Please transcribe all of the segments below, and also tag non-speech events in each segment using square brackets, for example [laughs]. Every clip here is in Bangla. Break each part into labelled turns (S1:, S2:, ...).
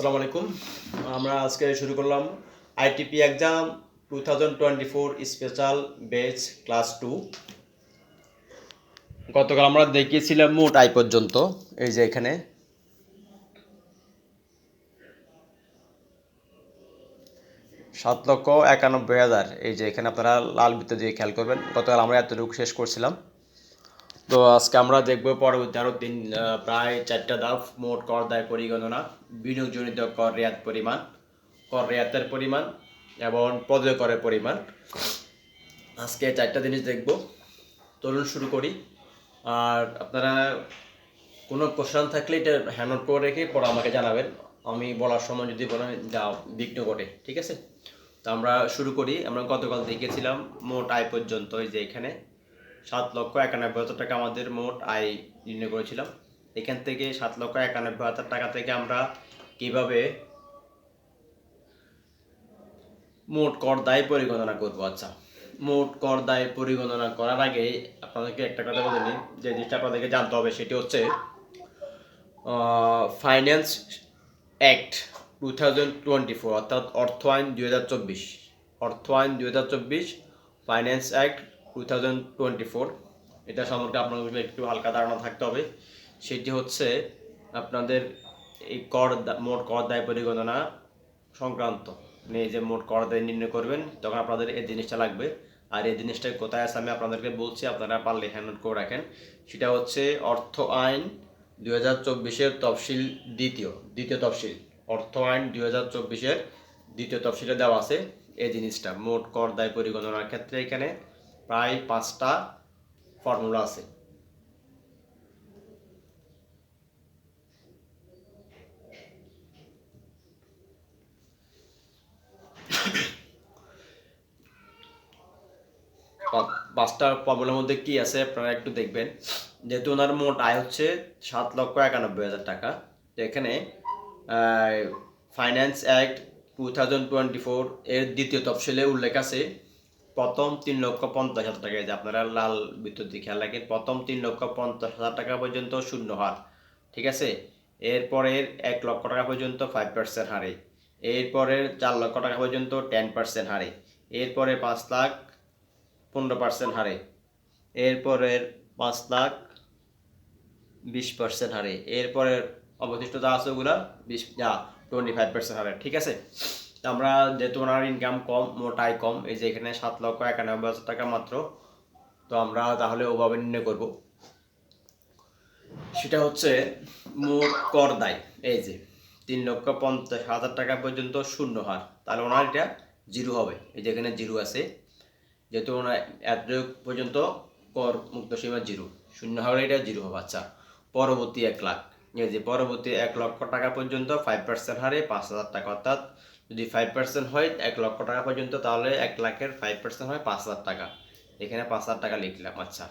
S1: আসসালামু আলাইকুম। আমরা আজকে শুরু করলাম ITP exam two thousand special batch class two গতকাল আমরা দেখিয়েছিলাম মোট আই পর্যন্ত, এই যে এখানে। সাত লক্ষ একানব্বই হাজার, এই যে এখানে আপনারা লাল বৃত্ত দিয়ে খেয়াল করবেন। গতকাল আমরা এতটুকু শেষ করছিলাম। তো আজকে আমরা দেখব পরবর্তী আরও তিন প্রায় চারটা ধাপ মোট কর দায় পরিগণনা, বিনিয়োগজনিত কর রেয়াত পরিমাণ, কর রেয়াতের পরিমাণ এবং পদে করের পরিমাণ। আজকে চারটা জিনিস দেখব। চলুন শুরু করি। আর আপনারা কোনো কোশ্চেন থাকলে এটা হ্যান্ড করে রেখে পরে আমাকে জানাবেন। আমি বলার সময় যদি বলেন, যা বিঘ্ন ঘটে, ঠিক আছে? তো আমরা শুরু করি। আমরা গতকাল দেখেছিলাম মোট আয় পর্যন্ত এই যে এখানে সাত লক্ষ একানব্বই হাজার টাকা আমাদের মোট আয় নির্ণয় করেছিলাম। এখান থেকে সাত লক্ষ একানব্বই হাজার টাকা থেকে আমরা কীভাবে মোট কর দায় পরিগণনা করব? আচ্ছা মোট কর দায় পরিগণনা করার আগে আপনাদেরকে একটা কথা বলে নিই। যে জিনিসটা আপনাদেরকে জানতে হবে সেটি হচ্ছে finance act two thousand twenty four অর্থাৎ অর্থ আইন দুই হাজার চব্বিশ। অর্থ আইন দুই হাজার চব্বিশ finance act two thousand twenty four এটা সম্পর্কে আপনাদের একটু হালকা ধারণা থাকতে হবে। সেটি হচ্ছে আপনাদের এই কর মোট কর দায় পরিগণনা সংক্রান্ত। এই যে মোট কর দায় নির্ণয় করবেন, তখন আপনাদের এই জিনিসটা লাগবে। আর এই জিনিসটা কোথায় আছে আমি আপনাদেরকে বলছি, আপনারা পারলে হ্যান্ড করে রাখেন। সেটা হচ্ছে অর্থ আইন দুই হাজার চব্বিশের তফসিল দ্বিতীয় দ্বিতীয় তফসিল। অর্থ আইন দুই হাজার চব্বিশের দ্বিতীয় তফসিলে দেওয়া আছে এই জিনিসটা, মোট কর দায় পরিগণনার ক্ষেত্রে এখানে। প্রায় পাঁচটা ফর্মুলা আছে। পাঁচটা ফর্মুলার মধ্যে কি আছে আপনারা একটু দেখবেন। যেহেতু ওনার মোট আয় হচ্ছে সাত লক্ষ একানব্বই হাজার টাকা। এখানে finance act two thousand twenty four এর দ্বিতীয় তফসিলে উল্লেখ আছে প্রথম তিন লক্ষ পঞ্চাশ হাজার টাকা। যে আপনারা লাল বিদ্যুৎ দিয়ে খেয়াল রাখেন, প্রথম তিন লক্ষ পঞ্চাশ হাজার টাকা পর্যন্ত শূন্য হার, ঠিক আছে? এরপরের এক লক্ষ টাকা পর্যন্ত ফাইভ পার্সেন্ট হারে, এরপরের চার লক্ষ টাকা পর্যন্ত টেন পার্সেন্ট হারে এরপরে পাঁচ লাখ পনেরো পার্সেন্ট হারে, এরপরের পাঁচ লাখ বিশ পার্সেন্ট হারে, এরপরের অবশিষ্ট যা আছে ওগুলা বিশ টোয়েন্টি ফাইভ পার্সেন্ট হারে, ঠিক আছে? আমরা যেহেতু ওনার ইনকাম কম মোট আয় কম, এই যে এখানে সাত লক্ষ একানব্বই হাজার টাকা মাত্র, তো আমরা তাহলে ওভাবে নির্ণয় করব। সেটা হচ্ছে মোট কর দায়, এই যে তিন লক্ষ পঞ্চাশ হাজার টাকা পর্যন্ত শূন্য হার, তাহলে ওনার এটা জিরো হবে, এই যে এখানে জিরো আছে, যেহেতু ওনার এত পর্যন্ত কর মুক্ত সীমা জিরো, শূন্য হলে এটা জিরো হবে আচ্ছা পরবর্তী এক লাখ, এই যে পরবর্তী এক লক্ষ টাকা পর্যন্ত ফাইভ পার্সেন্ট হারে পাঁচ হাজার টাকা, অর্থাৎ যদি ফাইভ পার্সেন্ট হয়, এক লক্ষ টাকা পর্যন্ত, তাহলে এক লাখের ফাইভ পার্সেন্ট হয় পাঁচ হাজার টাকা। এখানে পাঁচ হাজার টাকা লিখলাম আচ্ছা।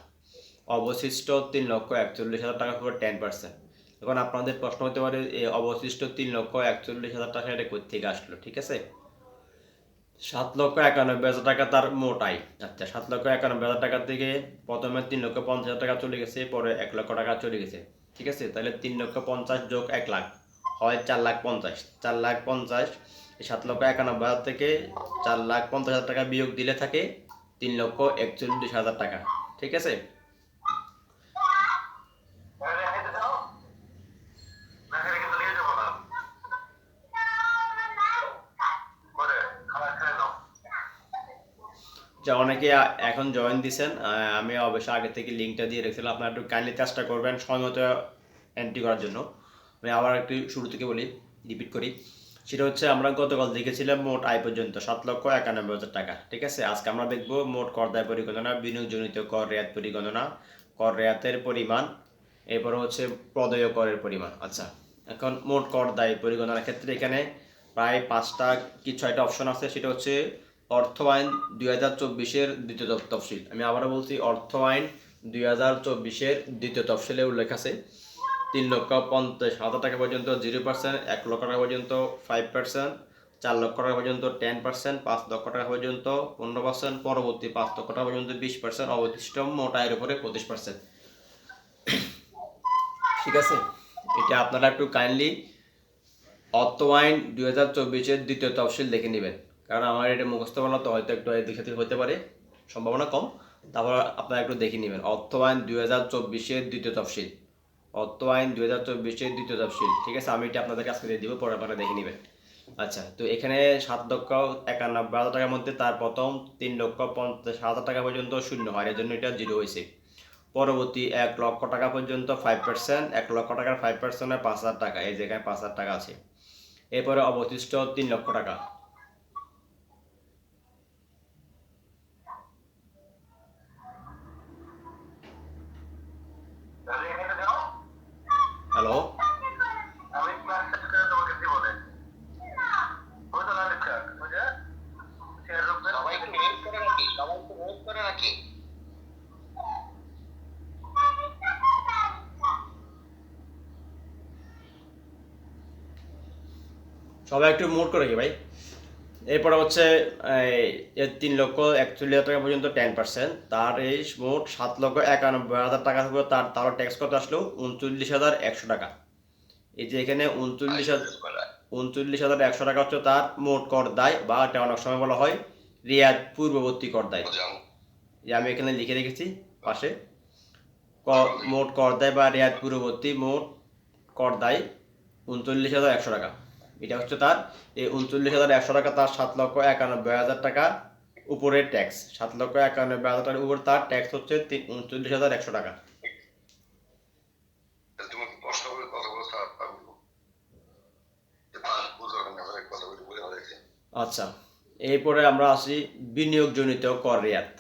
S1: অবশিষ্ট তিন লক্ষ একচল্লিশ হাজার টাকা পুরো টেন পার্সেন্ট এখন আপনাদের প্রশ্ন হতে পারে এই অবশিষ্ট তিন লক্ষ একচল্লিশ হাজার টাকা এটা কোথেকে আসলো, ঠিক আছে? সাত লক্ষ একানব্বই হাজার টাকা তার মোট আয়। আচ্ছা সাত লক্ষ একানব্বই হাজার টাকা থেকে প্রথমে তিন লক্ষ পঞ্চাশ হাজার টাকা চলে গেছে, পরে এক লক্ষ টাকা চলে গেছে, ঠিক আছে? তাহলে তিন লক্ষ পঞ্চাশ যোগ এক লাখ হয় চার লাখ পঞ্চাশ। চার লাখ পঞ্চাশ সাত লক্ষ একানব্বই হাজার থেকে চার লাখ পঞ্চাশ হাজার টাকা বিয়োগ দিলে থাকে তিন লক্ষ একচল্লিশ হাজার টাকা। ঠিক আছে? অনেকে এখন জয়েন আহ, আমি অবশ্যই আগে থেকে লিঙ্কটা দিয়ে রেখেছিলাম আপনারা একটু কাইন্ডলি চেষ্টা করবেন সময় মতো এন্ট্রি করার জন্য। আমি আবার একটু শুরু থেকে বলি রিপিট করি। সেটা হচ্ছে আমরা গতকাল দেখেছিলাম মোট আয় পর্যন্ত সাত লক্ষ একানব্বই হাজার টাকা, ঠিক আছে? আজকে আমরা দেখব মোট কর দায় পরিগণনা বিনিয়োগজনিত কর রেয়াত পরিগণনা কর রেয়াতের পরিমাণ, এরপর হচ্ছে প্রদেয় করের পরিমাণ আচ্ছা। এখন মোট কর দায় পরিগণনার ক্ষেত্রে এখানে প্রায় পাঁচটা কি ছয়টা অপশন আছে? সেটা হচ্ছে অর্থ আইন দুই হাজার চব্বিশের দ্বিতীয় তফসিল। আমি আবারও বলছি, অর্থ আইন দুই হাজার চব্বিশের দ্বিতীয় তফসিলে উল্লেখ আছে। তিন লক্ষ পঞ্চাশ হাজার টাকা পর্যন্ত, জিরো পার্সেন্ট, এক লক্ষ টাকা পর্যন্ত, ফাইভ পার্সেন্ট, চার লক্ষ টাকা পর্যন্ত, টেন পার্সেন্ট, পাঁচ লক্ষ টাকা পর্যন্ত, পনেরো পার্সেন্ট, পরবর্তী পাঁচ লক্ষ টাকা পর্যন্ত, বিশ পার্সেন্ট, অবশিষ্ট মোট আয়ের উপরে পঁচিশ পার্সেন্ট। ঠিক আছে? এটা আপনারা একটু কাইন্ডলি অর্থ আইন দুই হাজার চব্বিশের দ্বিতীয় তফসিল দেখে নেবেন। কারণ আমার এটা মুখস্থ বলা তো হয়তো একটু এদিক সেদিক হতে পারে, সম্ভাবনা কম। তারপর আপনারা একটু দেখে নেবেন। অর্থ আইন দুই হাজার চব্বিশের দ্বিতীয় তফসিল। অর্থ আইন দুই হাজার চব্বিশের দ্বিতীয় তফসিল। ঠিক আছে, আমি এটা আপনাদের কাছে দিয়ে দিব, পরে আপনারা দেখে নেবেন। আচ্ছা তো এখানে সাত লক্ষ একানব্বই হাজার টাকার মধ্যে তার প্রথম তিন লক্ষ পঞ্চাশ হাজার টাকা পর্যন্ত শূন্য হয়, এর জন্য এটা জিরো হয়েছে। পরবর্তী এক লক্ষ টাকা পর্যন্ত ফাইভ পার্সেন্ট এক লক্ষ টাকার ফাইভ পার্সেন্টের পাঁচ হাজার টাকা, এই জায়গায় পাঁচ হাজার টাকা আছে। এরপরে অবশিষ্ট তিন লক্ষ টাকা হ্যালো
S2: আমি ক্লাস শেষ করে তোমাকে দিব না ওই তো লালিত কাক বুঝে শেয়ার নাকি সবাই
S1: একটু মোট করে কি ভাই। এরপরে হচ্ছে এই, এর তিন লক্ষ একচল্লিশ হাজার টাকা পর্যন্ত টেন পার্সেন্ট তার এই মোট সাত লক্ষ একানব্বই হাজার টাকা থাকবে। তার তারও ট্যাক্স কত আসলো? উনচল্লিশ হাজার একশো টাকা। এই যে এখানে উনচল্লিশ হাজার উনচল্লিশ হাজার একশো টাকা হচ্ছে তার মোট কর দায় বা এটা অনেক সময় বলা হয় রিয়াদ পূর্ববর্তী কর দায়। যে আমি এখানে লিখে রেখেছি পাশে। মোট কর দায় বা রেয়াত পূর্ববর্তী মোট কর দায় উনচল্লিশ হাজার একশো টাকা। এটা হচ্ছে তার এই উনচল্লিশ হাজার একশো টাকা তার সাত লক্ষ একানব্বই হাজার টাকা উপরের ট্যাক্স সাত লক্ষ একানব্বই হাজার টাকার উপর তার ট্যাক্স হচ্ছে উনচল্লিশ হাজার একশো টাকা। আচ্ছা এরপরে আমরা আসি বিনিয়োগজনিত কর রেয়াত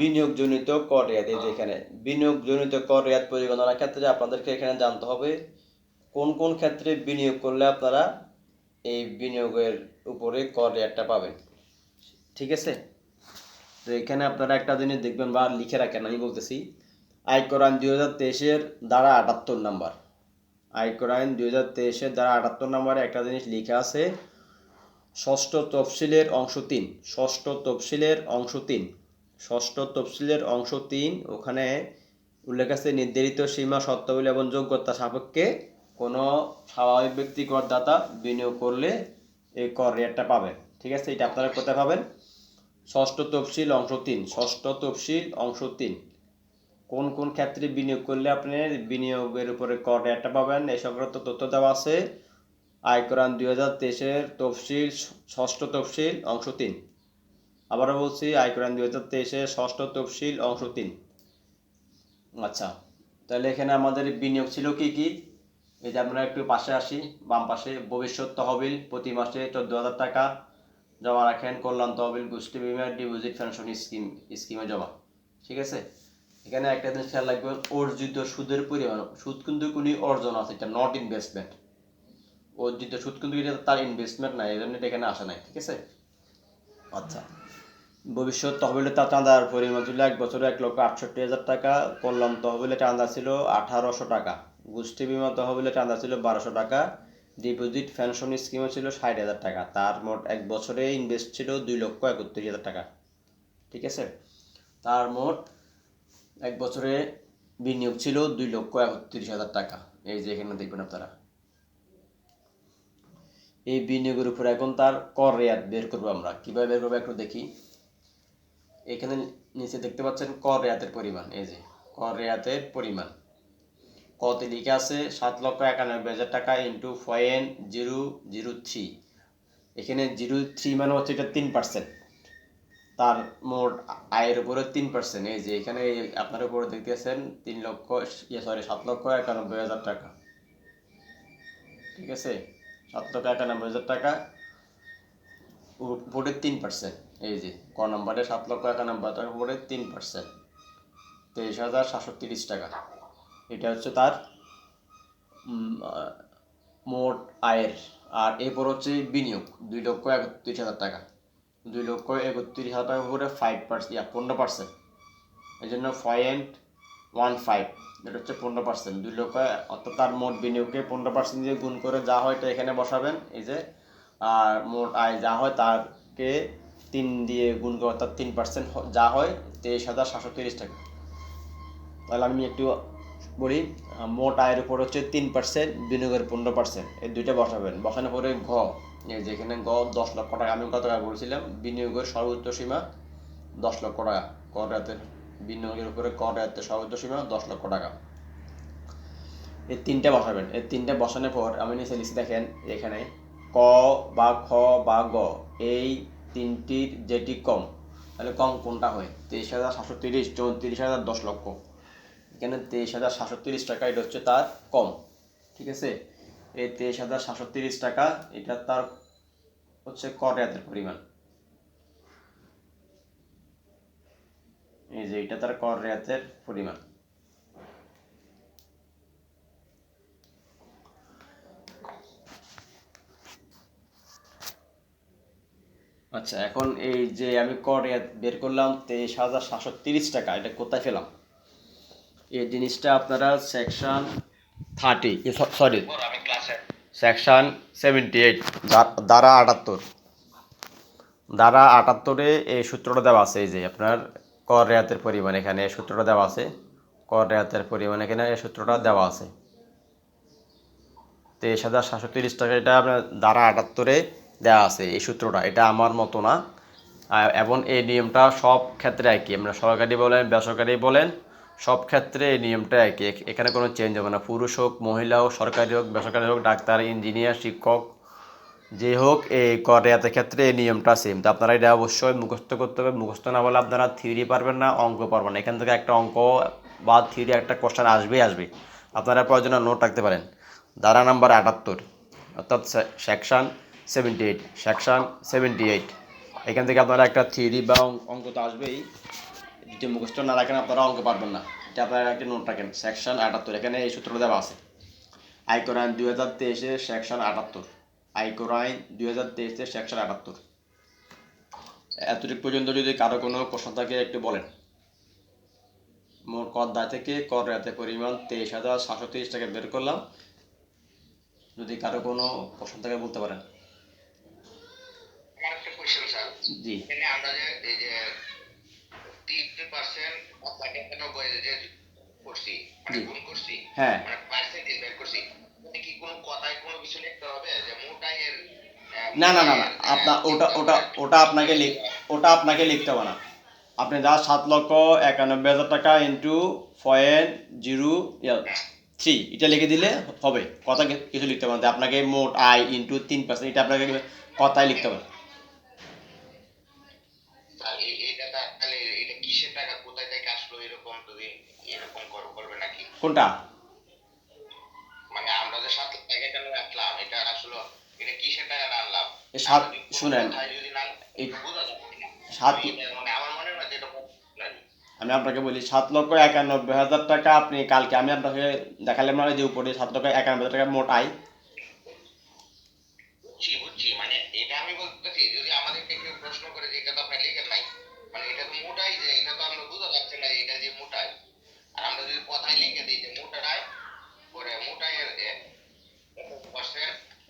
S1: বিনিয়োগজনিত কর রেয়াত এই যে এখানে বিনিয়োগজনিত কর রেয়াত পরিগণনার ক্ষেত্রে আপনাদেরকে এখানে জানতে হবে কোন কোন ক্ষেত্রে বিনিয়োগ করলে আপনারা এই বিনিয়োগের উপরে কর রেয়াতটা পাবেন। ঠিক আছে? তো এখানে আপনারা একটা জিনিস দেখবেন বা লিখে রাখেন আমি বলতেছি আয়কর আইন দুই হাজার তেইশের দ্বারা আটাত্তর নাম্বার। আয়কর আইন দুই হাজার তেইশের দ্বারা আটাত্তর নাম্বারে একটা জিনিস লেখা আছে ষষ্ঠ তফসিলের অংশ তিন ষষ্ঠ তফসিলের অংশ তিন। ষষ্ঠ তফসিলের অংশ তিন, ওখানে উল্লেখ আছে, নির্ধারিত সীমা শর্তাবলী এবং যোগ্যতা সাপেক্ষে কোনো স্বাভাবিক ব্যক্তি করদাতা বিনিয়োগ করলে এই কর রেটটা পাবেন ঠিক আছে? এটা আপনারা কোথায় পাবেন? ষষ্ঠ তফসিল অংশ তিন, ষষ্ঠ তফসিল অংশ তিন। কোন কোন ক্ষেত্রে বিনিয়োগ করলে আপনি বিনিয়োগের উপরে কর রেটটা পাবেন? এই সংক্রান্ত তথ্য দেওয়া আছে। আয়করান দুই হাজার তেইশের তফসিল, ষষ্ঠ তফসিল অংশ তিন। আবারও বলছি আয়করান দুই হাজার তেইশে ষষ্ঠ তফসিল অংশ তিন। আচ্ছা তাহলে এখানে আমাদের বিনিয়োগ ছিল কি কি? এই যে আমরা একটু পাশে আসি, বাম পাশে ভবিষ্যৎ তহবিল, প্রতি মাসে চোদ্দ হাজার টাকা জমা রাখেন কল্যাণ তহবিল, গোষ্ঠী বিমা, ডিপোজিট, পেনশন স্কিম, স্কিমে জমা। ঠিক আছে? এখানে একটা জিনিস খেয়াল রাখবেন, অর্জিত সুদের পরিমাণ, সুদ কিন্তু কোনো অর্জন আছে, এটা নট ইনভেস্টমেন্ট অর্জিত সুদ কিন্তু এটা তার ইনভেস্টমেন্ট নাই এই জন্য এটা এখানে আসে নাই, ঠিক আছে? আচ্ছা। ভবিষ্যৎ তহবিলে তার চাঁদার পরিমাণ ছিল এক বছরে এক লক্ষ আটষট্টি হাজার টাকা, কল্যাণ তহবিলে চাঁদা ছিল আঠারোশো টাকা, গোষ্ঠী বিমা তহবিলে চাঁদা ছিল বারোশো টাকা, ডিপোজিট পেনশন স্কিমে ছিল ষাট হাজার টাকা, তার মোট এক বছরে ইনভেস্ট ছিল দুই লক্ষ একত্রিশ হাজার টাকা, ঠিক আছে? তার মোট এক বছরে বিনিয়োগ ছিল দুই লক্ষ একত্রিশ হাজার টাকা, এই যে এখানে দেখবেন আপনারা। এই বিনিয়োগের উপর এখন তার কর রেয়াত বের করব আমরা, কীভাবে বের করব একটু দেখি। এখানে নিচে দেখতে পাচ্ছেন কর রেয়াতের পরিমাণ, এই যে কর রেয়াতের পরিমাণ। কতে লিখে আছে সাত লক্ষ একানব্বই হাজার টাকা into point zero zero three এখানে জিরো থ্রি মানে হচ্ছে এটা তিন পার্সেন্ট তার মোট আয়ের উপরে তিন পার্সেন্ট এই যে এখানে আপনার উপরে দেখতেছেন তিন লক্ষ ইয়ে সরি সাত লক্ষ একানব্বই হাজার টাকা। ঠিক আছে? সাত লক্ষ একানব্বই হাজার টাকা, উপরে তিন পার্সেন্ট এই যে, ক নম্বরে সাত লক্ষ একানব্বই টাকার উপরে তিন পার্সেন্ট তেইশ হাজার সাতশো তিরিশ টাকা। এটা হচ্ছে তার মোট আয়ের। আর এরপর হচ্ছে বিনিয়োগ, দুই লক্ষ একত্রিশ হাজার টাকা। দুই লক্ষ একত্রিশ হাজার টাকার উপরে ফাইভ পার্সেন্ট ইয়া, পনেরো পার্সেন্ট এই জন্য পয়েন্ট ওয়ান ফাইভ এটা হচ্ছে পনেরো পার্সেন্ট দুই লক্ষ, অর্থাৎ তার মোট বিনিয়োগকে পনেরো পার্সেন্ট দিয়ে গুণ করে যা হয় এটা এখানে বসাবেন। এই যে, আর মোট আয় যা হয় তারকে তিন দিয়ে গুণ করে অর্থাৎ তিন পার্সেন্ট যা হয় তেইশ হাজার সাতশো তিরিশ টাকা। তাহলে আমি একটু বলি মোট আয়ের উপর হচ্ছে তিন পার্সেন্ট বিনিয়োগের পনেরো পার্সেন্ট এই দুইটা বসাবেন। বসানোর পরে ঘ। যেখানে গ দশ লক্ষ টাকা। আমি কত টাকা বলছিলাম? বিনিয়োগের সর্বোচ্চ সীমা দশ লক্ষ টাকা। কর রাতের বিনিয়োগের উপরে কর রাতের সর্বোচ্চ সীমা দশ লক্ষ টাকা। এই তিনটা বসাবেন। এই তিনটা বসানোর পর আমি নিচে লিখে দেখেন এখানে ক বা খ বা গ। এই তিনটির যেটি কম, তাহলে কম কোনটা হয়? তেইশ হাজার সাতশো তিরিশ, চৌত্রিশ হাজার দশ লক্ষ। এখানে তেইশ হাজার সাতশো তিরিশ টাকা, এটা হচ্ছে তার কম, ঠিক আছে? এই তেইশ হাজার সাতশো তিরিশ টাকা, এটা তার হচ্ছে কর পরিমাণ। এই যে, এটা তার কর রেয়াতের পরিমাণ। আচ্ছা এখন এই যে আমি কর রেয়াত বের করলাম তেইশ হাজার সাতশো তিরিশ টাকা এটা কোথায় পেলাম? এই জিনিসটা আপনারা section thirty sorry section seventy eight দ্বারা আটাত্তর। দ্বারা আটাত্তরে এই সূত্রটা দেওয়া আছে এই যে আপনার কর রেয়াতের পরিমাণ এখানে এই সূত্রটা দেওয়া আছে কর রেয়াতের পরিমাণ এখানে এই সূত্রটা দেওয়া আছে। তেইশ হাজার সাতশো তিরিশ টাকা এটা আপনার দ্বারা আটাত্তরে দেওয়া আছে এই সূত্রটা। এটা আমার মতো না। এবং এই নিয়মটা সব ক্ষেত্রে একই। আমরা সরকারি বলেন, বেসরকারি বলেন, সব ক্ষেত্রে এই নিয়মটা একই। এখানে কোনো চেঞ্জ হবে না। পুরুষ হোক, মহিলা হোক, সরকারি হোক, বেসরকারি হোক, ডাক্তার ইঞ্জিনিয়ার শিক্ষক, যে হোক, এই করিয়াতের ক্ষেত্রে এই নিয়মটা সেম তো আপনারা এটা অবশ্যই মুখস্থ করতে হবে। মুখস্থ না বলে আপনারা থিওরি পারবেন না, অঙ্ক পারবেন না। এখান থেকে একটা অঙ্ক বা থিওরি একটা কোশ্চেন আসবেই আসবে। আপনারা প্রয়োজনে নোট রাখতে পারেন। ধারা নাম্বার আটাত্তর, অর্থাৎ section seventy eight section seventy eight এখান থেকে আপনারা একটা থিওরি বা অঙ্ক- তো আসবেই। যদি মুখস্থ না রাখেন, আপনারা অঙ্ক পারবেন না। এটা আপনারা একটা নোট রাখেন সেকশন আটাত্তর। এখানে এই সূত্রটা দেওয়া আছে। আয়কর আইন দুই হাজার তেইশে সেকশন আটাত্তর। আয়কর আইন দুই হাজার তেইশে সেকশন আটাত্তর। এতটুকু পর্যন্ত যদি কারও কোনো প্রশ্ন থাকে, একটু বলেন। মোট কর দায় থেকে কর রাতে পরিমাণ তেইশ হাজার সাতশো তিরিশ টাকা বের করলাম। যদি কারও কোনো প্রশ্ন থাকে, বলতে পারেন।
S2: একটা কোশ্চেন স্যার
S1: জি।
S2: এখানে আমরা যে এই যে তিন পার্সেন্ট একানব্বই যে করছি মানে। গুণ করছি
S1: হ্যাঁ।
S2: মানে পার্সেন্টেজ বের করছি মানে কি কোনো কথায় কোনো কিছু লিখতে হবে? যে মোটাই এর
S1: না না না না আপনার ওটা ওটা ওটা আপনাকে লিখ ওটা আপনাকে লিখতে হবে না। আপনি যা সাত লক্ষ একানব্বই হাজার টাকা ইন্টু পয়েন্ট জিরো থ্রি এটা লিখে দিলে হবে। কথা কিছু লিখতে হবে না। আপনাকে মোট আয় ইন্টু তিন পার্সেন্ট এটা আপনাকে কথায় লিখতে হবে
S2: আর এই- তা- তাহলে এটা কিসের টাকা? কোথায় থেকে আসলো এরকম? যদি এরকম কর- করবে নাকি?
S1: কোনটা?
S2: মানে আমরা যে সাত টাকা কেন রাখলাম এটা আসলে এটা কিসের টাকা আনলাম
S1: সাত- শুনেন। সাত-
S2: মানে আমার মনে হয়।
S1: আমি আপনাকে বলি সাত লক্ষ একানব্বই হাজার টাকা আপনি কালকে আমি আপনাকে দেখালাম না যে উপরে সাত লক্ষ একানব্বই হাজার টাকা মোট আয়।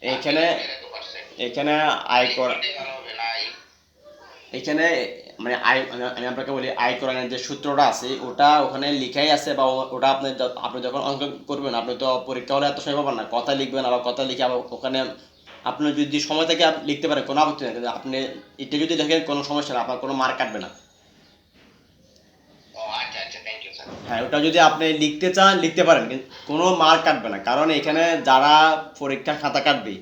S1: এখানে আয় কর
S2: হবে না এই
S1: এখানে মানে আয় আমি আপনাকে বলি, আয় করানোর যে সূত্রটা আছে, ওটা ওখানে লিখাই আছে বা ওটা আপনি আপনি যখন অঙ্ক করবেন, আপনি তো পরীক্ষা হলে এত সময় পাবেন না, কথা লিখবেন আবার কথা লিখে আবার ওখানে আপনি যদি সময় থেকে লিখতে পারেন, কোনো আপত্তি নেই, কিন্তু আপনি এটা যদি দেখেন কোনো সমস্যা না আপনার কোনো মার্ক কাটবে না
S2: ও আচ্ছা আচ্ছা থ্যাংক ইউ স্যার
S1: হ্যাঁ ওটা যদি আপনি লিখতে চান, লিখতে পারেন, কিন্তু কোনো মার্ক কাটবে না। কারণ এখানে যারা পরীক্ষা খাতা কাটবে,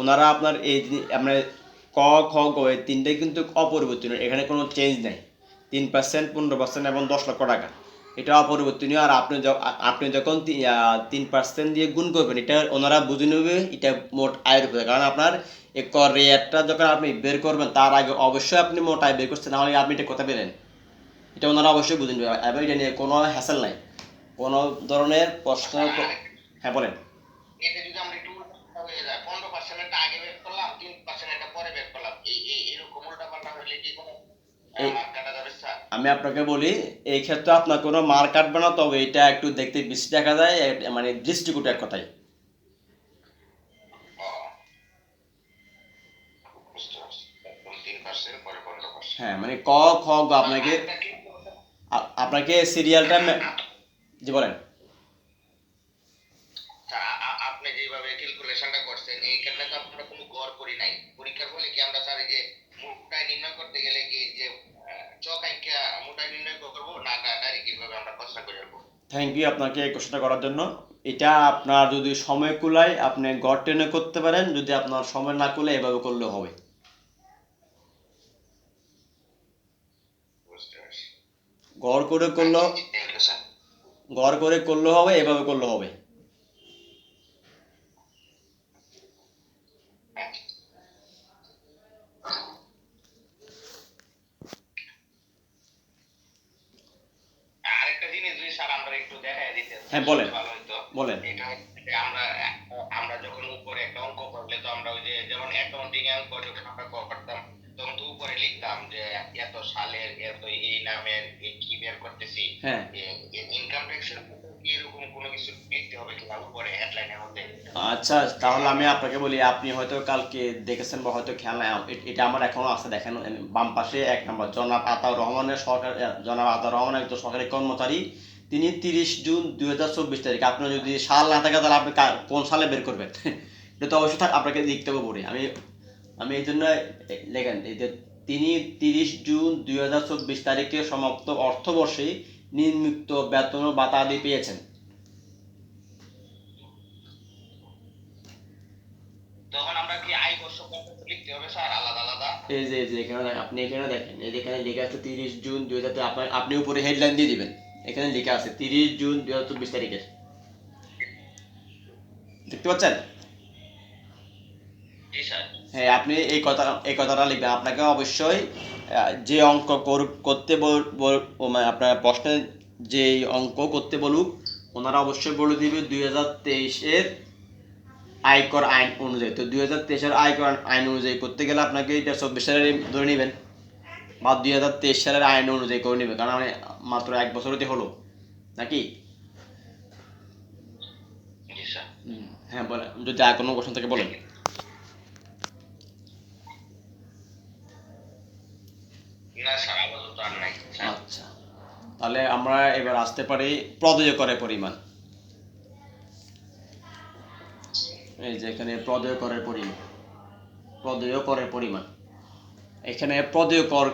S1: ওনারা আপনার এই আপনার ক, খ, গ, এই তিনটাই কিন্তু অপরিবর্তনীয়। এখানে কোনো চেঞ্জ নেই। তিন পার্সেন্ট পনেরো পার্সেন্ট এবং দশ লক্ষ টাকা। এটা অপরিবর্তনীয়। আর আপনি আপনি যখন তিন পার্সেন্ট দিয়ে গুণ করবেন, এটা ওনারা বুঝে নেবে, এটা মোট আয়ের উপরে। কারণ আপনার এই কর রেটটা যখন আপনি বের করবেন, তার আগে অবশ্যই আপনি মোট আয় বের করছেন, নাহলে আপনি এটা কোথায় পেলেন? এটা ওনারা অবশ্যই বুঝে নেবে এবং এটা নিয়ে কোনো হ্যাসেল নাই। কোনো ধরনের প্রশ্ন হ্যাঁ বলেন।
S2: যদি আমরা একটু হয়ে যায় পনেরো পার্সেন্টটা আগে বের করলাম তিন পার্সেন্টটা পরে বের করলাম। এই এই এরকম উল্টা পাল্টা হলে কি কোনো
S1: এই-
S2: মার্ক কাটা যাবে স্যার?
S1: আমি আপনাকে বলি এই ক্ষেত্রে আপনার কোনো মার কাটবে না তবে এটা একটু দেখতে বেশি দেখা যায় মানে দৃষ্টিকটু এক কথায়। হ্যাঁ মানে ক খ আপনাকে আপনাকে সিরিয়ালটা জি বলেন।
S2: আপনি যেভাবে ক্যালকুলেশনটা করছেন এইখানে তো আমরা কোনো গড় করি নাই। পরীক্ষার ফলে কি আমরা স্যার যে মোটাই নির্ণয় করতে গেলে কি যে চক আঁকিয়া মোটাই নির্ণয় করব না কীভাবে আমরা কথা করে রাখব
S1: থ্যাংক ইউ আপনাকে এই কোশ্চেনটা করার জন্য। এটা আপনার যদি সময় কুলায় আপনি গড় টেনে করতে পারেন। যদি আপনার সময় না কুলে এভাবে করলে হবে
S2: বুঝতে পারছি
S1: গড় করে
S2: থ্যাংক
S1: গড় করে করলে হবে এভাবে করলে হবে।
S2: আরেকটা জিনিস যদি স্যার আমরা একটু দেখাই দিতে
S1: হ্যাঁ, বলেন। বলেন।
S2: আমরা আমরা যখন উপরে একটা অঙ্ক করলে তো আমরা ওই যে যেমন অ্যাকাউন্টিং অঙ্ক যখন আমরা করতাম তখন তো উপরে লিখতাম যে সালের এত এই নামের এই কি বের করতেছি ইনকাম ট্যাক্সের এরকম কোনো কিছু লিখতে হবে কিনা? উপরে হেডলাইনের মধ্যে?
S1: আচ্ছা তাহলে আমি আপনাকে বলি আপনি হয়তো কালকে দেখেছেন বা হয়তো খেয়াল নাই এটা আমার এখনও আছে দেখেন বাম পাশে এক নম্বর জনাব আতাউর রহমানের সরকার জনাব আতাউর রহমান একজন সরকারি কর্মচারী তিনি তিরিশ জুন দুই হাজার চব্বিশ তারিখ আপনার যদি সাল না থাকে তাহলে আপনি কোন সালে বের করবেন? [laughs] এটা তো অবশ্যই থাক আপনাকে লিখতে হবে পড়ে আমি আমি এই জন্য এ, লেখেন এই যে তিনি তিরিশ জুন দুই হাজার চব্বিশ তারিখে সমাপ্ত অর্থবর্ষে নিম্মিক্ত বেতন বাতাদি পেয়েছেন। এই যে এই যে এখানে আপনি এখানে দেখেন এই এখানে লেখা আছে তিরিশ জুন দুই হাজার আপনার আপনি উপরে হেডলাইন দিয়ে দিবেন। এখানে লেখা আছে তিরিশ জুন দুই হাজার চব্বিশ তারিখের দেখতে পাচ্ছেন? হ্যাঁ আপনি এই কথা এই কথাটা লিখবেন। আপনাকে অবশ্যই যে অঙ্ক কর- করতে বল- মানে আপনার প্রশ্নের যে অঙ্ক করতে বলুক ওনারা অবশ্যই বলে দিবে দুই হাজার তেইশের আয়কর আইন অনুযায়ী। তো দুই হাজার তেইশের আয়কর আইন অনুযায়ী করতে গেলে আপনাকে এটা চব্বিশ সালের ধরে নেবেন। বা দুই হাজার তেইশ সালের আইন অনুযায়ী করে নেবেন। কারণ আমি মাত্র এক বছরতে হলো। নাকি? হ্যাঁ বলেন। যদি আর কোনো কোশ্চেন থাকে বলেন
S2: না স্যার আপাতত আর নাই স্যার
S1: আচ্ছা। তাহলে আমরা এবার আসতে পারি পরিমাণ। এই যে এখানে পরিমাণ। পরিমাণ। এখানে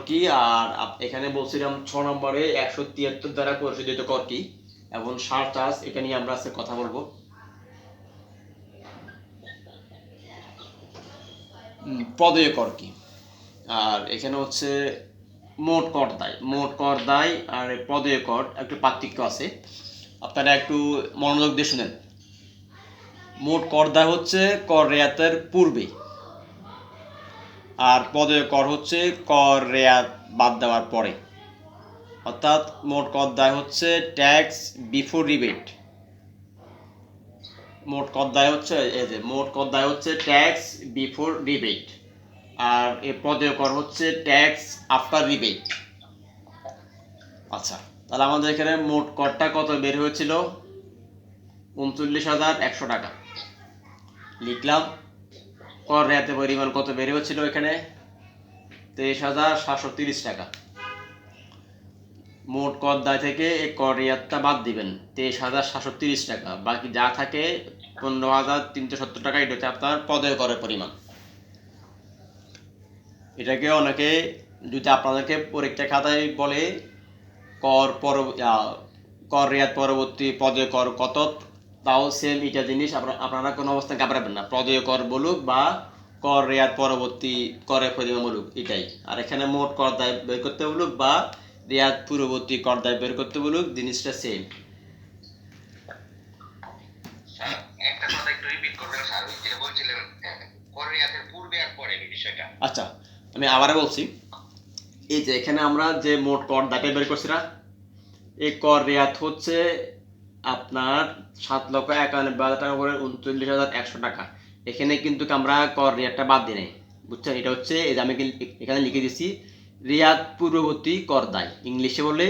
S1: কি আর এখানে বলছিলাম ছ নম্বরে একশো তিয়াত্তর দ্বারা পরিশোধিত কর কি এবং সার চার্জ এটা নিয়ে আমরা আজকে কথা বলব। প্রদেয় কি? আর এখানে হচ্ছে মোট কর দায়, মোট কর দায় আর পদে কর একটু পার্থক্য আছে। আপনারা একটু মনোযোগ দিয়ে শুনেন। মোট কর দায় হচ্ছে কর রেয়াতের পূর্বে আর পদে কর হচ্ছে কর রেয়াত বাদ দেওয়ার পরে। অর্থাৎ মোট কর দায় হচ্ছে ট্যাক্স বিফোর রিবেট। মোট কর দায় হচ্ছে, এই যে, মোট কর দায় হচ্ছে ট্যাক্স বিফোর রিবেট। আর এ পদীয় কর হচ্ছে ট্যাক্স আফটার রিবেট আচ্ছা তাহলে আমাদের এখানে মোট করটা কত বের হয়েছিল? উনচল্লিশ হাজার একশো টাকা। লিখলাম, কর রেয়াতে পরিমাণ কত বের হয়েছিল এখানে? তেইশ হাজার সাতশো তিরিশ টাকা। মোট কর দায় থেকে এই কর রেয়াতটা বাদ দিবেন, তেইশ হাজার সাতশো তিরিশ টাকা। বাকি যা থাকে পনেরো হাজার তিনশো সত্তর টাকা, এটা হচ্ছে আপনার পদয় করের পরিমাণ। এটাকে অনেকে যদি আপনাদেরকে পরীক্ষা খাতায় বলে কর পর কর রেয়াত পরবর্তী পদে কর কত তাও সেম এটা জিনিস আপনারা কোনো অবস্থায় ঘাবড়াবেন না। পদে কর বলুক বা কর রেয়াত পরবর্তী করের পরিমাণ বলুক এটাই। আর এখানে মোট কর দায় বের করতে বলুক বা রেয়াত পূর্ববর্তী কর দায় বের করতে বলুক জিনিসটা সেম
S2: একটা কথা একটু রিপিট করবেন স্যার যে বলছিলেন কোরিয়াতের পূর্বে আর পরে বিষয়টা।
S1: আচ্ছা আমি আবারও বলছি, এই যে এখানে আমরা যে মোট কর দায়টা বের করছি না, এই কর রেয়াত হচ্ছে আপনার সাত লক্ষ একানব্বই হাজার টাকা করে উনচল্লিশ হাজার একশো টাকা। এখানে কিন্তু আমরা কর রেয়াতটা বাদ দিই নাই, বুঝছেন? এটা হচ্ছে, এই যে আমি এখানে লিখে দিচ্ছি রেয়াত পূর্ববর্তী কর দায়। ইংলিশে বলে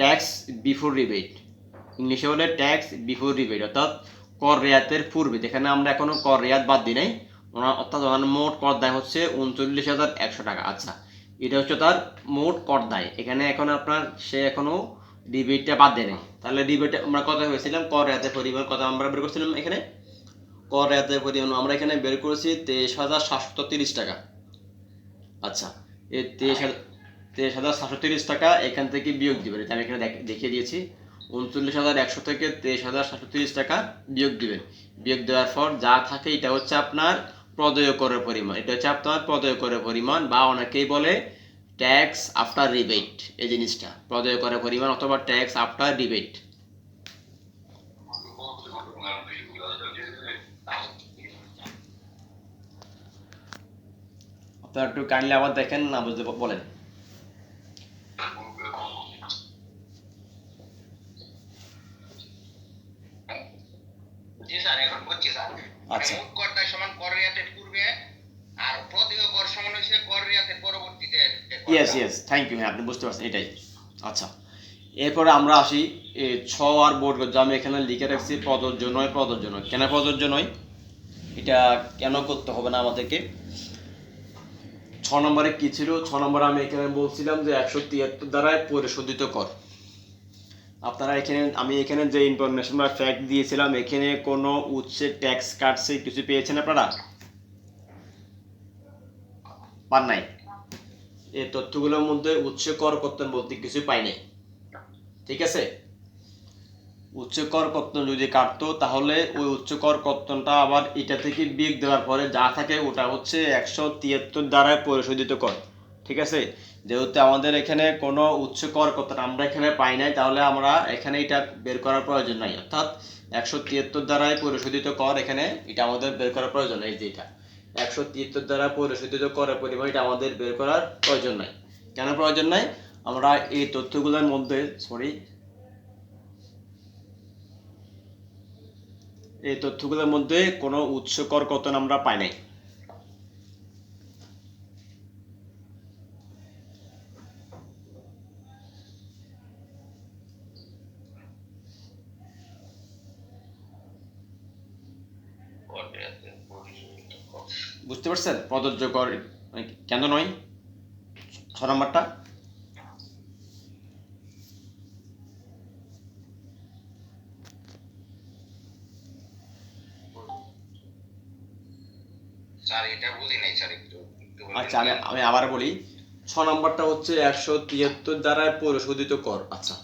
S1: ট্যাক্স বিফোর রিবেট ইংলিশে বলে ট্যাক্স বিফোর রিবেট অর্থাৎ কর রেয়াতের পূর্বে। যেখানে আমরা এখনও কর রেয়াত বাদ দিই নাই অর্থাৎ ওনার মোট কর দায় হচ্ছে উনচল্লিশ হাজার একশো টাকা। আচ্ছা এটা হচ্ছে তার মোট কর দায় এখানে এখন আপনার সে এখনও ডিবেটটা বাদ দেয় তাহলে ডিবেটে আমরা কথা হয়েছিলাম? কর রেয়াতের পরিমাণ কথা আমরা বের করছিলাম এখানে? কর রেয়াতের পরিমাণ, আমরা এখানে বের করেছি তেইশ হাজার সাতশো তিরিশ টাকা। আচ্ছা এই তেইশ হাজার তেইশ হাজার সাতশো তিরিশ টাকা এখান থেকে বিয়োগ দিবেন। এটা আমি এখানে দেখ- দেখিয়ে দিয়েছি। উনচল্লিশ হাজার একশো থেকে তেইশ হাজার সাতশো তিরিশ টাকা বিয়োগ দিবেন। বিয়োগ দেওয়ার পর যা থাকে এটা হচ্ছে আপনার প্রদেয় করে পরিমাণ। এটা হচ্ছে আপনার প্রদয় করে পরিমাণ, বা অনেকেই বলে ট্যাক্স আফটার রিবেট এই জিনিসটা। প্রদয় করে পরিমাণ অথবা ট্যাক্স আফটার রিবেট আপনারা একটু কাইন্ডলি আবার দেখেন না, বুঝতে বলেন
S2: জি স্যার এখন বুঝছি স্যার মানে
S1: আচ্ছা।
S2: মোট কর দায় সমান কর রিয়াতের পূর্বে আর প্রদেয় কর সমান হচ্ছে কর রিয়াতের পরবর্তীতে যে কর
S1: ইয়েস
S2: দায়।
S1: ইয়েস থ্যাংক ইউ হ্যাঁ আপনি বুঝতে পারছেন, এটাই। আচ্ছা এরপরে আমরা আসি ছ আর বোর্ড গদ্য আমি এখানে লিখে রাখছি, প্রযোজ্য নয় প্রযোজ্য নয়। কেন প্রযোজ্য নয়? এটা কেন করতে হবে না আমাদেরকে? ছ নম্বরে কি ছিল? ছ নম্বরে আমি এখানে বলছিলাম যে একশো তিয়াত্তর দ্বারায় পরিশোধিত কর। আপনারা এখানে, আমি এখানে যে ইনফরমেশন বা ফ্যাক্ট দিয়েছিলাম, এখানে কোনো উৎসে ট্যাক্স কাটছে কিছু পেয়েছেন আপনারা? পান নাই। এই তথ্যগুলোর মধ্যে উচ্চ কর কর্তন বলতে কিছু পাই নাই। ঠিক আছে? উচ্চ কর কর্তন যদি কাটতো, তাহলে ওই উচ্চ কর কর্তনটা আবার এটা থেকে বিয়োগ দেওয়ার পরে যা থাকে ওটা হচ্ছে একশো তিয়াত্তর দ্বারায় পরিশোধিত কর। ঠিক আছে? যেহেতু আমাদের এখানে কোনো উচ্চ কর কর্তন আমরা এখানে পাই নাই, তাহলে আমরা এখানে এটা বের করার প্রয়োজন নাই। অর্থাৎ একশো তিয়াত্তর দ্বারাই পরিশোধিত কর এখানে এটা আমাদের বের করার প্রয়োজন নাই যে এটা। একশো তিয়াত্তর দ্বারা পরিশোধিত করার পরিমাণ এটা আমাদের বের করার প্রয়োজন নাই। কেন প্রয়োজন নাই? আমরা এই তথ্যগুলোর মধ্যে সরি এই তথ্যগুলোর মধ্যে কোনো উৎস কর কতন আমরা পাই নাই
S2: কর রিয়াতের পরিশোধিত কর।
S1: বুঝতে পারছেন? প্রযোজ্য কর মানে কেন নয়? ছ নম্বরটা।
S2: এটা
S1: আচ্ছা আমি আমি আবার বলি। ছ নম্বরটা হচ্ছে একশো তিয়াত্তর দ্বারায় পরিশোধিত কর। আচ্ছা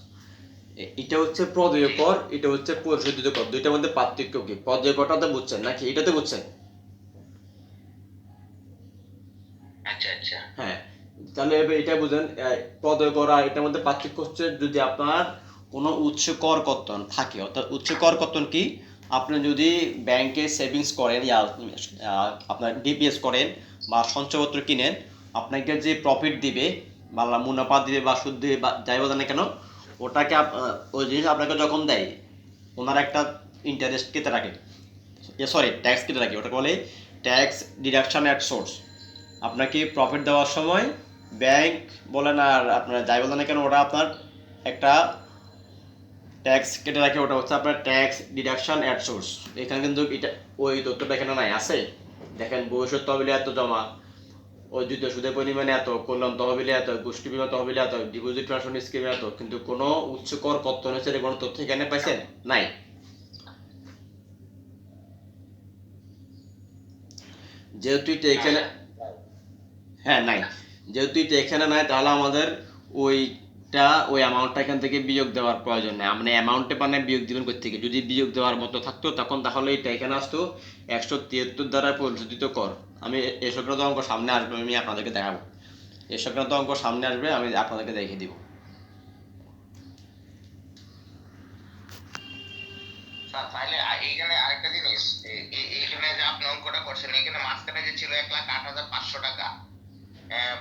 S1: এটা হচ্ছে প্রদেয় কর এটা হচ্ছে পরিশোধিত কর। দুইটার মধ্যে পার্থক্য কি? প্রদেয় করটা তো বুঝছেন নাকি? এটাতে বুঝছেন
S2: আচ্ছা আচ্ছা
S1: হ্যাঁ তাহলে এবার এটা বুঝেন প্রদেয় কর এটার মধ্যে পার্থক্য হচ্ছে যদি আপনার কোনো উচ্চ কর কর্তন থাকে, অর্থাৎ উচ্চ কর কর্তন কি? আপনি যদি ব্যাংকে সেভিংস করেন, ইয়া আপনার ডিপিএস করেন বা সঞ্চয়পত্র কিনেন, আপনাকে যে প্রফিট দিবে বা মুনাফা দিবে বা সুদ দিবে বা যাই বলেন না কেন, ওটাকে ওই জিনিস আপনাকে যখন দেয়, ওনার একটা ইন্টারেস্ট কেটে রাখে। সরি ট্যাক্স কেটে রাখে। ওটাকে বলে ট্যাক্স ডিডাকশন অ্যাট সোর্স আপনাকে প্রফিট দেওয়ার সময় ব্যাংক বলেন আর আপনার যাই বলেন না কেন ওটা আপনার একটা ট্যাক্স কেটে রাখে ওটা হচ্ছে আপনার ট্যাক্স ডিডাকশন অ্যাট সোর্স এখানে কিন্তু এটা ওই তথ্যটা এখানে নাই আছে? দেখেন ভবিষ্যৎ তহবিলে এত জমা অর্জিত সুদের পরিমাণে এত কল্যাণ তহবিলে এত গোষ্ঠী বিমা তহবিলে এত ডিপোজিট ট্রান্সফার স্কিমে এত কিন্তু কোনো উচ্চ কর কর্তন হচ্ছে কোনো তথ্য এখানে পাইছেন? নাই। যেহেতু এটা এখানে হ্যাঁ নাই। যেহেতু এটা এখানে নাই, তাহলে আমাদের ওইটা, ওই অ্যামাউন্টটা এখান থেকে বিয়োগ দেওয়ার প্রয়োজন নেই। আপনি অ্যামাউন্টে মানে বিয়োগ দিবেন থেকে? যদি বিয়োগ দেওয়ার মতো থাকতো, তখন তাহলে এটা এখানে আসতো একশো তিয়াত্তর দ্বারা পরিশোধিত কর। আমি এই সংক্রান্ত অঙ্ক সামনে আসবে, আমি আপনাদেরকে দেখাবো। এই সংক্রান্ত অঙ্ক সামনে আসবে, আমি আপনাদেরকে দেখিয়ে দিব।
S2: তাহলে এইখানে আরেকটা জিনিস, এ- এ- এইখানে যে আপনি অঙ্কটা করছেন, এখানে মাঝখানে যে ছিল এক লাখ আট হাজার পাঁচশো টাকা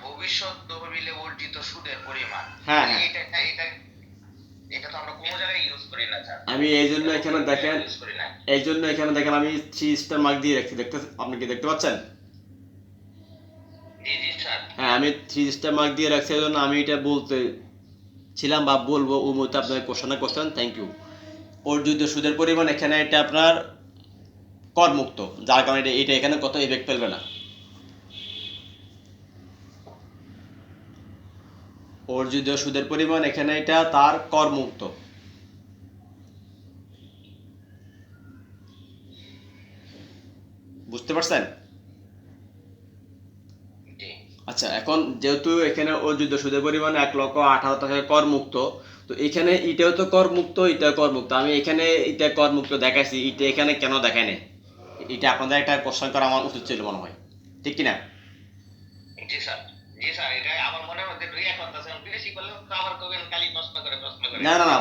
S2: ভবিষ্যৎ তহবিলে অর্জিত সুদের পরিমাণ।
S1: হ্যাঁ, হ্যাঁ।
S2: এটা এটা এটা এটা তো আমরা কোনো জায়গায় ইউজ করি না স্যার
S1: আমি এই জন্য এখানে দেখেন এই জন্য এখানে দেখেন আমি থ্রি স্টার মার্ক দিয়ে রাখছি দেখতে আপনি কি দেখতে পাচ্ছেন? হ্যাঁ আমি থ্রি স্টার মার্ক দিয়ে রাখছি এই জন্য আমি এটা বলতে ছিলাম বা বলব ও মতো আপনার কোশ্চেনটা করছেন থ্যাংক ইউ অর্জিত সুদের পরিমাণ এখানে এটা আপনার করমুক্ত যার কারণে এটা- এখানে কত ইফেক্ট ফেলবে না। অর্জিত সুদের পরিমাণ এখানে এটা তার করমুক্ত। বুঝতে পারছেন? আচ্ছা এখন যেহেতু এখানে অর্জিত সুদের পরিমাণ এক লক্ষ আট হাজার টাকা করমুক্ত তো এখানে এটাও তো করমুক্ত এটাও করমুক্ত। আমি এখানে এটা করমুক্ত দেখাইছি এটা এখানে কেন দেখায় নাই? এটা আপনাদের একটা কোশ্চেন করা আমার উচিত ছিল মনে হয়। ঠিক কিনা?
S2: জি স্যার। জি স্যার এটা আমার মনের মধ্যে দুই এক কথা বেশি করলে তো আবার কবেন খালি প্রশ্ন করে প্রশ্ন করে।
S1: না, না, না।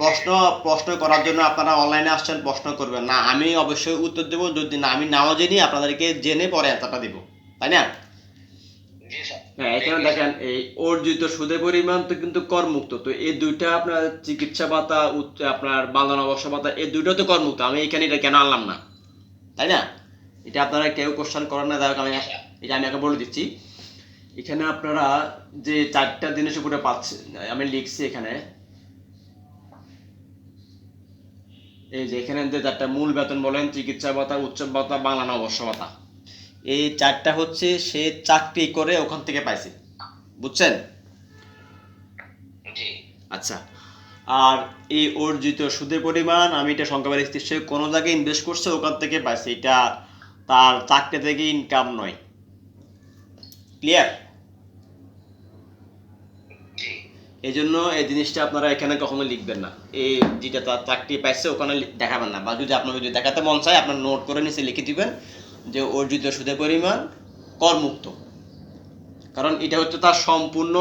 S1: প্রশ্ন প্রশ্ন করার জন্য আপনারা অনলাইনে আসছেন প্রশ্ন করবেন না। আমি অবশ্যই উত্তর দেবো যদি না আমি নাও জেনে আপনাদেরকে জেনে পরে অ্যান্সারটা দিব। তাই না? হ্যাঁ এখানে দেখেন এই অর্জিত সুদের পরিমাণ তো কিন্তু করমুক্ত। তো এই দুইটা আপনার চিকিৎসা ভাতা আপনার বাংলা অবশ্য ভাতা এই দুইটা তো করমুক্ত। আমি এখানে এটা কেন আনলাম না? তাই না? এটা আপনারা কেউ কোশ্চেন করেন না আমি এটা আমি আগে বলে দিচ্ছি। এখানে আপনারা যে চারটা জিনিস উপরে পাচ্ছেন আমি লিখছি এখানে। এই যে এখানে যে চারটা মূল বেতন বলেন চিকিৎসা ভাতা উচ্চ ভাতা বাংলা নববর্ষ ভাতা। এই চারটা হচ্ছে সে চাকরি করে ওখান থেকে পাইছে। বুঝছেন? আচ্ছা। আর এই অর্জিত সুদের পরিমাণ আমি এটা সংখ্যা বাড়ি সে কোনো জায়গায় ইনভেস্ট করছে ওখান থেকে পাইছে। এটা তার চাকরি থেকে ইনকাম নয়। ক্লিয়ার
S2: জি
S1: এই জন্য এই জিনিসটা আপনারা এখানে কখনো লিখবেন না। এই যেটা তার চাকরি পাইছে, ওখানে দেখাবেন না। বা যদি আপনার যদি দেখাতে মন চায়, আপনার নোট করে নিচে লিখে দিবেন যে অর্জিত সুদের পরিমাণ করমুক্ত। কারণ এটা হচ্ছে তার সম্পূর্ণ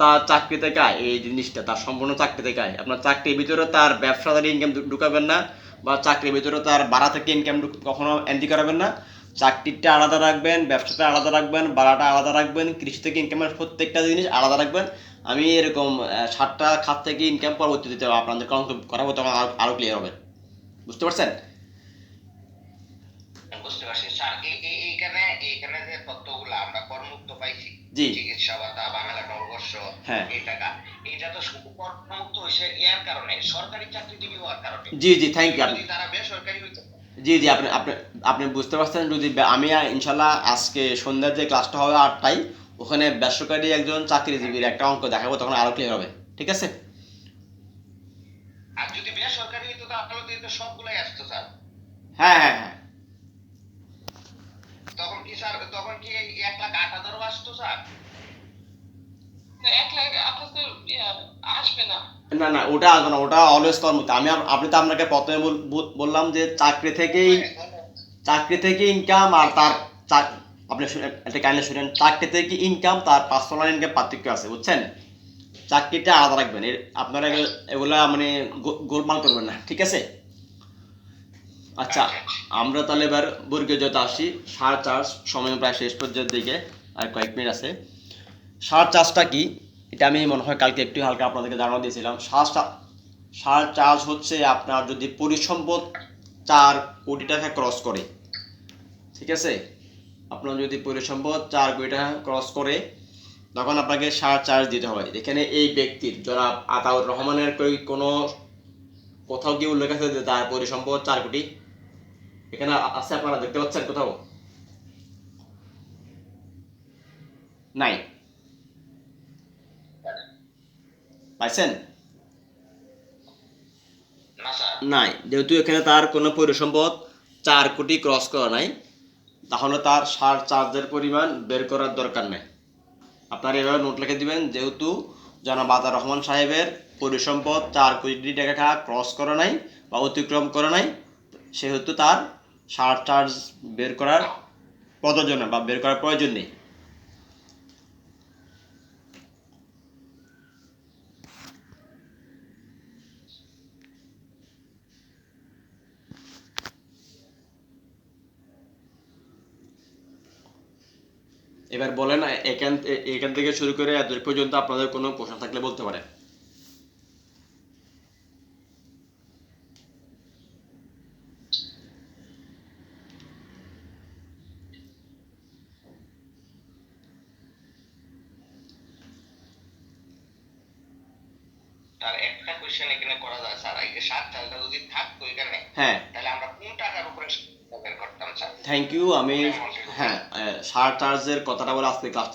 S1: তার চাকরি থেকে এই জিনিসটা, তার সম্পূর্ণ চাকরি থেকে আয়। আপনার চাকরির ভিতরে তার ব্যবসাদারি ইনকাম ঢুকাবেন না, বা চাকরির ভিতরে তার ভাড়া থেকে ইনকাম কখনো এন্ট্রি করাবেন না। চাকরিটা আলাদা রাখবেন, ব্যবসাটা আলাদা রাখবেন, ভাড়াটা আলাদা রাখবেন, কৃষি থেকে ইনকামের প্রত্যেকটা জিনিস আলাদা রাখবেন। আমি এরকম সাতটা খাত থেকে ইনকাম পরবর্তীতে আপনাদের কারণ করাবো তখন আরও আরও ক্লিয়ার হবে। বুঝতে পারছেন?
S2: বুঝতে পারছি। স্যার এই এই- এইখানে এইখানে যে তথ্যগুলো আমরা করমুক্ত পাইছি চিকিৎসা ভাতা বাংলা নববর্ষ
S1: হ্যাঁ।
S2: এই টাকা এটা তো শুধু করমুক্ত হয়েছে এর কারণে সরকারি চাকরিজীবী হওয়ার কারণে।
S1: জি জি থ্যাংক ইউ
S2: তারা বেসরকারি হইতো
S1: জি জি আপনি আপনি আপনি বুঝতে পারছেন যদি আমি ইনশাল্লাহ আজকে সন্ধ্যার যে ক্লাসটা হবে আটটায় ওখানে বেসরকারি একজন চাকরিজীবীর একটা অঙ্ক দেখাবো তখন আরও ক্লিয়ার হবে। ঠিক আছে?
S2: আর যদি বেসরকারি হইতো তাহলে তো সবগুলাই আসতো স্যার।
S1: হ্যাঁ হ্যাঁ হ্যাঁ।
S2: তখন কি স্যার তখন কি এক লাখ আট হাজারও আসতো স্যার?
S3: এক লাখ আপনার তো আসবে না।
S1: না না ওটা আসবে না ওটা অলওয়েজ কর্মত আমি আপনি তো আপনাকে প্রথমে বল- বল- বললাম যে চাকরি থেকেই চাকরি থেকে ইনকাম আর তার চাক- আপনি একটা কাইন্ডলি শুনেন চাকরিতে কি ইনকাম তার পার্সোনাল ইনকাম পার্থক্য আছে, বুঝছেন? চাকরিটা আলাদা রাখবেন। আপনারা এগুলো- মানে গোলমাল করবেন না, ঠিক আছে? আচ্ছা আমরা তাহলে এবার বর্গীয় যত আসি। সার চার্জ সময় প্রায় শেষ পর্যায়ের দিকে, আর কয়েক মিনিট আছে। সার চার্জটা কি? এটা আমি মনে হয় কালকে একটু হালকা আপনাদেরকে জানানো দিয়েছিলাম। সার সার চার্জ হচ্ছে আপনার যদি পরিসম্পদ চার কোটি টাকা ক্রস করে, ঠিক আছে? আপনার যদি পরিসম্পদ চার কোটি ক্রস করে তখন আপনাকে সার চার্জ দিতে হবে। এখানে এই ব্যক্তির জনাব আতাউর রহমানের কোনো কোথাও কি উল্লেখ আছে যে তার পরিসম্পদ চার কোটি? এখানে আছে আপনারা দেখতে পাচ্ছেন কোথাও? নাই। পাইছেন? নাই। যেহেতু এখানে তার কোনো পরিসম্পদ চার কোটি ক্রস করা নাই তাহলে তার সার চার্জের পরিমাণ বের করার দরকার নেই। আপনারা এভাবে নোট লিখে দিবেন, যেহেতু জনাব আতার রহমান সাহেবের পরিসম্পদ চার কোটি টাকা ক্রস করে নাই বা অতিক্রম করে নাই, সেহেতু তার সার চার্জ বের করার প্রযোজনে বা বের করার প্রয়োজন নেই। এবার বলেন এখান এখান থেকে শুরু করে এত পর্যন্ত আপনাদের কোনো প্রশ্ন থাকলে বলতে পারেন।
S2: স্যার একটা এখানে করা যায় স্যার। এই যে সাত চালটা যদি থাকতো এখানে
S1: হ্যাঁ।
S2: তাহলে আমরা কোন টাকার উপরে করতাম স্যার?
S1: থ্যাংক ইউ আমি হ্যাঁ সার চার্জের কথাটা বলে আজকে ক্লাসটা